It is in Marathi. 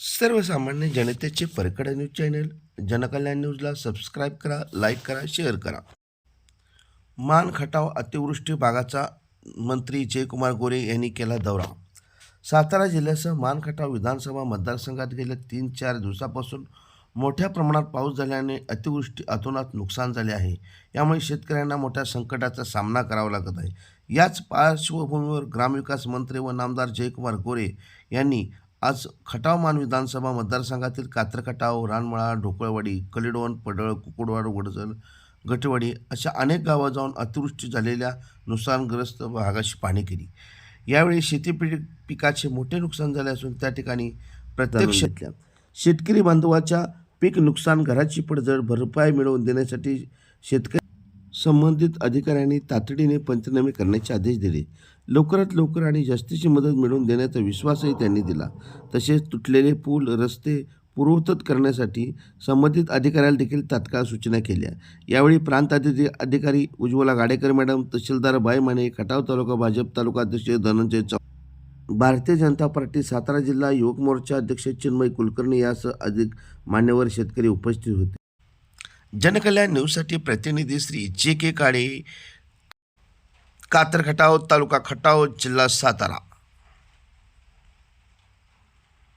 सर्वसामान्य जनतेचे परकडा न्यूज चॅनल जनकल्याण न्यूजला सबस्क्राईब करा लाईक करा शेअर करा. मान खटाव अतिवृष्टी भागाचा मंत्री जयकुमार गोरे यांनी केला दौरा. सातारा जिल्ह्यासह मान खटाव विधानसभा मतदारसंघात गेल्या तीन चार दिवसापासून मोठ्या प्रमाणात पाऊस झाल्याने अतिवृष्टी अतोनात नुकसान झाले आहे. यामुळे शेतकऱ्यांना मोठ्या संकटाचा सामना करावा लागत आहे. याच पार्श्वभूमीवर ग्रामविकास मंत्री व नामदार जयकुमार गोरे यांनी आज खटाव मान विधानसभा मतदारसंघातील कात्रखटाव रानमळा ढोकळवाडी कलिडोन पडळ कुकुडवाड वडजल गटवाडी अशा अनेक गावात जाऊन अतिवृष्टी झालेल्या नुकसानग्रस्त भागाची पाहणी केली. यावेळी शेती पीक पिकाचे मोठे नुकसान झाले असून त्या ठिकाणी प्रत्यक्ष शेतकरी बांधवाच्या पीक नुकसान घराची पडझड भरपाई मिळवून देण्यासाठी शेतकरी संबंधित अधिकाऱ्यांनी तातडीने पंचनामे करण्याचे आदेश दिले. लवकरात लवकर आणि जास्तीची मदत मिळवून देण्याचा विश्वासही त्यांनी दिला. तसेच तुटलेले पूल रस्ते पूर्ववत करण्यासाठी संबंधित अधिकाऱ्याला देखील तात्काळ सूचना केल्या. यावेळी प्रांत अधिकारी उज्ज्वला गाडेकर मॅडम तहसीलदार बाई माने खटाव तालुका भाजप तालुका अध्यक्ष धनंजय चौ भारतीय जनता पार्टी सातारा जिल्हा युवक मोर्चा अध्यक्ष चिन्मय कुलकर्णी यासह अधिक मान्यवर शेतकरी उपस्थित होते. जनकल्याण न्यूजसाठी प्रतिनिधी श्री जे के काळे कातर खटाव तालुका खटाव जिल्हा सातारा.